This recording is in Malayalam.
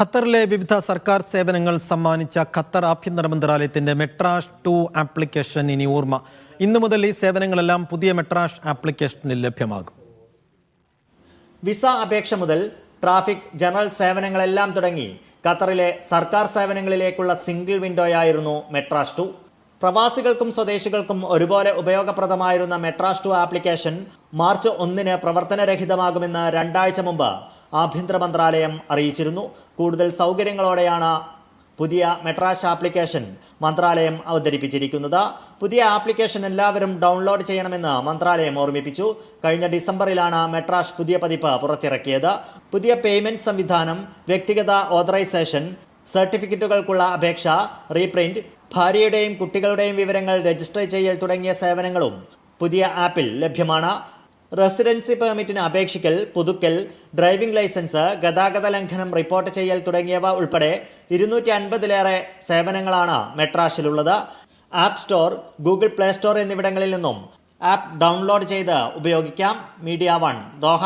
ഖത്തറിലെ വിവിധ സർക്കാർ സേവനങ്ങൾ സമ്മാനിച്ച ഖത്തർ ആഭ്യന്തര മന്ത്രാലയത്തിന്റെ മെട്രാഷ് ടു ആപ്ലിക്കേഷൻ ഇനി ഓർമ്മ. ഇന്നു മുതൽ ഈ സേവനങ്ങളെല്ലാം പുതിയ മെട്രാഷ് ആപ്ലിക്കേഷനിൽ ലഭ്യമാകും. വിസ അപേക്ഷ മുതൽ ട്രാഫിക് ജനറൽ സേവനങ്ങളെല്ലാം തുടങ്ങി ഖത്തറിലെ സർക്കാർ സേവനങ്ങളിലേക്കുള്ള സിംഗിൾ വിൻഡോയായിരുന്നു മെട്രാഷ് ടു. പ്രവാസികൾക്കും സ്വദേശികൾക്കും ഒരുപോലെ ഉപയോഗപ്രദമായിരുന്ന മെട്രാഷ് ടു ആപ്ലിക്കേഷൻ മാർച്ച് ഒന്നിന് പ്രവർത്തനരഹിതമാകുമെന്ന് രണ്ടാഴ്ച മുമ്പ് ആഭ്യന്തര മന്ത്രാലയം അറിയിച്ചിരുന്നു. കൂടുതൽ സൗകര്യങ്ങളോടെയാണ് പുതിയ മെട്രാഷ് ആപ്ലിക്കേഷൻ മന്ത്രാലയം അവതരിപ്പിച്ചിരിക്കുന്നത്. പുതിയ ആപ്ലിക്കേഷൻ എല്ലാവരും ഡൗൺലോഡ് ചെയ്യണമെന്ന് മന്ത്രാലയം ഓർമ്മിപ്പിച്ചു. കഴിഞ്ഞ ഡിസംബറിലാണ് മെട്രാഷ് പുതിയ പതിപ്പ് പുറത്തിറക്കിയത്. പുതിയ പേയ്മെന്റ് സംവിധാനം വ്യക്തിഗത ഓതറൈസേഷൻ സർട്ടിഫിക്കറ്റുകൾക്കുള്ള അപേക്ഷ റീപ്രിന്റ് ഭാര്യയുടെയും കുട്ടികളുടെയും വിവരങ്ങൾ രജിസ്റ്റർ ചെയ്യൽ തുടങ്ങിയ സേവനങ്ങളും പുതിയ ആപ്പിൽ ലഭ്യമാണ്. റെസിഡൻസി പെർമിറ്റിന് അപേക്ഷിക്കൽ പുതുക്കൽ ഡ്രൈവിംഗ് ലൈസൻസ് ഗതാഗത ലംഘനം റിപ്പോർട്ട് ചെയ്യൽ തുടങ്ങിയവ ഉൾപ്പെടെ ഇരുന്നൂറ്റി അൻപതിലേറെ സേവനങ്ങളാണ് മെട്രാഷിലുള്ളത് app store Google play store എന്നിവിടങ്ങളിൽ നിന്നും ആപ്പ് ഡൗൺലോഡ് ചെയ്ത് ഉപയോഗിക്കാം. Media One Doha.